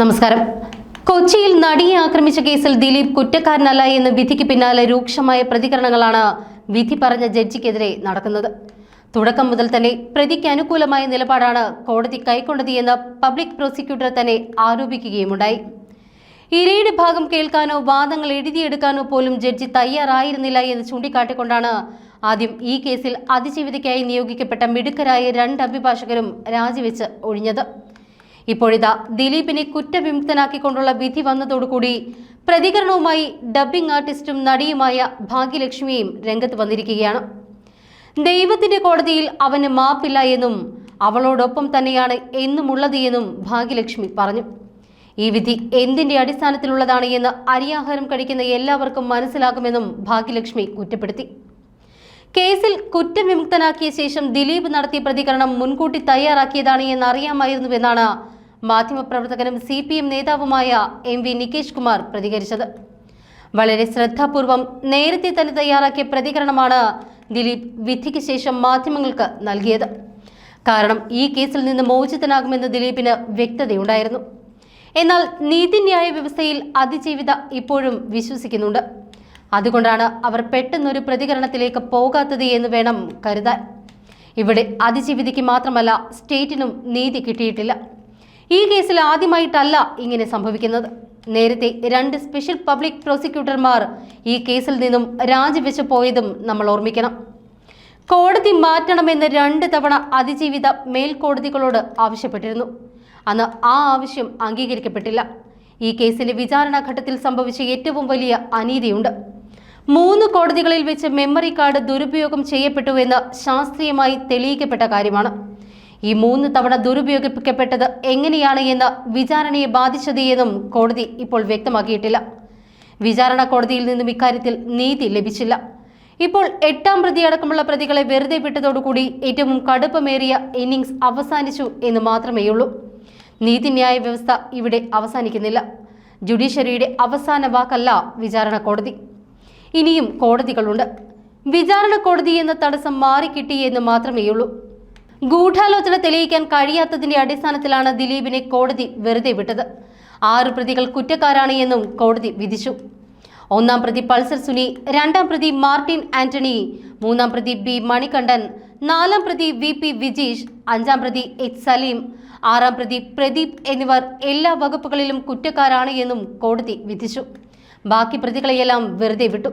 നമസ്കാരം. കൊച്ചിയിൽ നടിയെ ആക്രമിച്ച കേസിൽ ദിലീപ് കുറ്റക്കാരനല്ല എന്ന് വിധിക്ക് പിന്നാലെ രൂക്ഷമായ പ്രതികരണങ്ങളാണ് വിധി പറഞ്ഞ ജഡ്ജിക്കെതിരെ നടക്കുന്നത്. തുടക്കം മുതൽ തന്നെ പ്രതിക്ക് അനുകൂലമായ നിലപാടാണ് കോടതി കൈക്കൊണ്ടത് എന്ന് പബ്ലിക് പ്രോസിക്യൂട്ടർ തന്നെ ആരോപിക്കുകയുമുണ്ടായി. ഇരയുടെ ഭാഗം കേൾക്കാനോ വാദങ്ങൾ എഴുതിയെടുക്കാനോ പോലും ജഡ്ജി തയ്യാറായിരുന്നില്ല എന്ന് ചൂണ്ടിക്കാട്ടിക്കൊണ്ടാണ് ആദ്യം ഈ കേസിൽ അതിജീവിതയ്ക്കായി നിയോഗിക്കപ്പെട്ട മിടുക്കരായ രണ്ട് അഭിഭാഷകരും രാജിവെച്ച് ഒഴിഞ്ഞത്. ഇപ്പോഴിതാ ദിലീപിനെ കുറ്റവിമുക്തനാക്കിക്കൊണ്ടുള്ള വിധി വന്നതോടുകൂടി പ്രതികരണവുമായി ഡബ്ബിംഗ് ആർട്ടിസ്റ്റും നടിയുമായ ഭാഗ്യലക്ഷ്മിയും രംഗത്ത് വന്നിരിക്കുകയാണ്. ദൈവത്തിന്റെ കോടതിയിൽ അവന് മാപ്പില്ല എന്നും അവളോടൊപ്പം തന്നെയാണ് എന്നുമുള്ളത് എന്നും ഭാഗ്യലക്ഷ്മി പറഞ്ഞു. ഈ വിധി എന്തിന്റെ അടിസ്ഥാനത്തിലുള്ളതാണ് എന്ന് അരിയാഹാരം കഴിക്കുന്ന എല്ലാവർക്കും മനസ്സിലാകുമെന്നും ഭാഗ്യലക്ഷ്മി കുറ്റപ്പെടുത്തി. കേസിൽ കുറ്റം വിമുക്തനാക്കിയ ശേഷം ദിലീപ് നടത്തിയ പ്രതികരണം മുൻകൂട്ടി തയ്യാറാക്കിയതാണ് എന്ന് അറിയാമായിരുന്നുവെന്നാണ് മാധ്യമപ്രവർത്തകനും സി പി എം നേതാവുമായ എം വി നികേഷ് കുമാർ പ്രതികരിച്ചത്. വളരെ ശ്രദ്ധാപൂർവം നേരത്തെ തന്നെ തയ്യാറാക്കിയ പ്രതികരണമാണ് ദിലീപ് വിധിക്ക് ശേഷം മാധ്യമങ്ങൾക്ക് നൽകിയത്. കാരണം ഈ കേസിൽ നിന്ന് മോചിതനാകുമെന്ന് ദിലീപിന് വ്യക്തതയുണ്ടായിരുന്നു. എന്നാൽ നീതിന്യായ വ്യവസ്ഥയിൽ അതിജീവിത ഇപ്പോഴും വിശ്വസിക്കുന്നുണ്ട്. അതുകൊണ്ടാണ് അവർ പെട്ടെന്നൊരു പ്രതികരണത്തിലേക്ക് പോകാത്തത് എന്ന് വേണം കരുതാൻ. ഇവിടെ അതിജീവിതയ്ക്ക് മാത്രമല്ല സ്റ്റേറ്റിനും നീതി കിട്ടിയിട്ടില്ല. ഈ കേസിൽ ആദ്യമായിട്ടല്ല ഇങ്ങനെ സംഭവിക്കുന്നത്. നേരത്തെ രണ്ട് സ്പെഷ്യൽ പബ്ലിക് പ്രോസിക്യൂട്ടർമാർ ഈ കേസിൽ നിന്നും രാജിവെച്ചു പോയതും നമ്മൾ ഓർമ്മിക്കണം. കോടതി മാറ്റണമെന്ന് രണ്ട് തവണ അതിജീവിത മേൽക്കോടതികളോട് ആവശ്യപ്പെട്ടിരുന്നു. അന്ന് ആ ആവശ്യം അംഗീകരിക്കപ്പെട്ടില്ല. ഈ കേസിലെ വിചാരണ ഘട്ടത്തിൽ സംഭവിച്ച ഏറ്റവും വലിയ അനീതിയുണ്ട്. മൂന്ന് കോടതികളിൽ വെച്ച് മെമ്മറി കാർഡ് ദുരുപയോഗം ചെയ്യപ്പെട്ടുവെന്ന് ശാസ്ത്രീയമായി തെളിയിക്കപ്പെട്ട കാര്യമാണ്. ഈ മൂന്ന് തവണ ദുരുപയോഗിക്കപ്പെട്ടത് എങ്ങനെയാണ് എന്ന് വിചാരണയെ ബാധിച്ചത് എന്നും കോടതി ഇപ്പോൾ വ്യക്തമാക്കിയിട്ടില്ല. വിചാരണ കോടതിയിൽ നിന്നും ഇക്കാര്യത്തിൽ നീതി ലഭിച്ചില്ല. ഇപ്പോൾ എട്ടാം പ്രതിയടക്കമുള്ള പ്രതികളെ വെറുതെ വിട്ടതോടുകൂടി ഏറ്റവും കടുപ്പമേറിയ ഇന്നിങ്സ് അവസാനിച്ചു എന്ന് മാത്രമേയുള്ളൂ. നീതിന്യായ വ്യവസ്ഥ ഇവിടെ അവസാനിക്കുന്നില്ല. ജുഡീഷ്യറിയുടെ അവസാന വാക്കല്ല വിചാരണ കോടതി. ഇനിയും കോടതികളുണ്ട്. വിചാരണ കോടതി എന്ന തടസ്സം മാറിക്കിട്ടി എന്ന് മാത്രമേയുള്ളൂ ഗൂഢാലോചന തെളിയിക്കാൻ കഴിയാത്തതിന്റെ അടിസ്ഥാനത്തിലാണ് ദിലീപിനെ കോടതി വെറുതെ വിട്ടത്. ആറ് പ്രതികൾ കുറ്റക്കാരാണ് എന്നും കോടതി വിധിച്ചു. ഒന്നാം പ്രതി പൾസർ സുനി രണ്ടാം പ്രതി മാർട്ടിൻ ആന്റണി മൂന്നാം പ്രതി ബി മണികണ്ഠൻ നാലാം പ്രതി വി പി വിജീഷ് അഞ്ചാം പ്രതി എച്ച് സലീം ആറാം പ്രതി പ്രദീപ് എന്നിവർ എല്ലാ വകുപ്പുകളിലും കുറ്റക്കാരാണ് എന്നും കോടതി വിധിച്ചു. ബാക്കി പ്രതികളെയെല്ലാം വെറുതെ വിട്ടു.